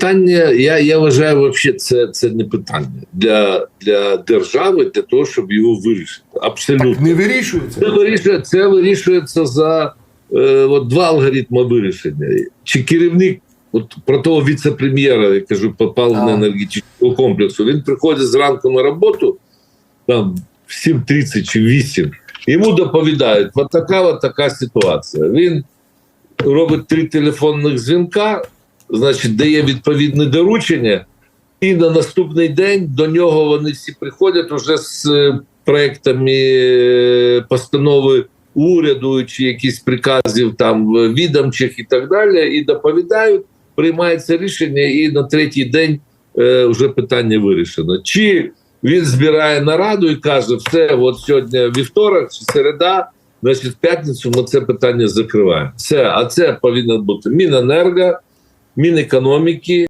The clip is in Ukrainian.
питання, я, я вважаю, вообще це, це не питання для, для держави, для того, щоб його вирішити. Абсолютно. Так не вирішується. Це вирішує, це вирішується за е, от два алгоритми вирішення. Чи керівник, от про того віце-прем'єра, я кажу, по паливно-енергетичному комплексу, він приходить зранку на роботу, там в 7.30 чи 8, йому доповідають, от така, от така ситуація. Він робить три телефонних дзвінка, значить, дає відповідне доручення, і на наступний день до нього вони всі приходять уже з е, проектами е, постанови уряду чи якісь приказів там е, відомчих і так далі, і доповідають, приймається рішення, і на третій день е, вже питання вирішено. Чи він збирає нараду і каже, все, от сьогодні вівторок чи середа, значить, в п'ятницю ми це питання закриваємо. Все, а це повинно бути Міненерго, Мінекономіки,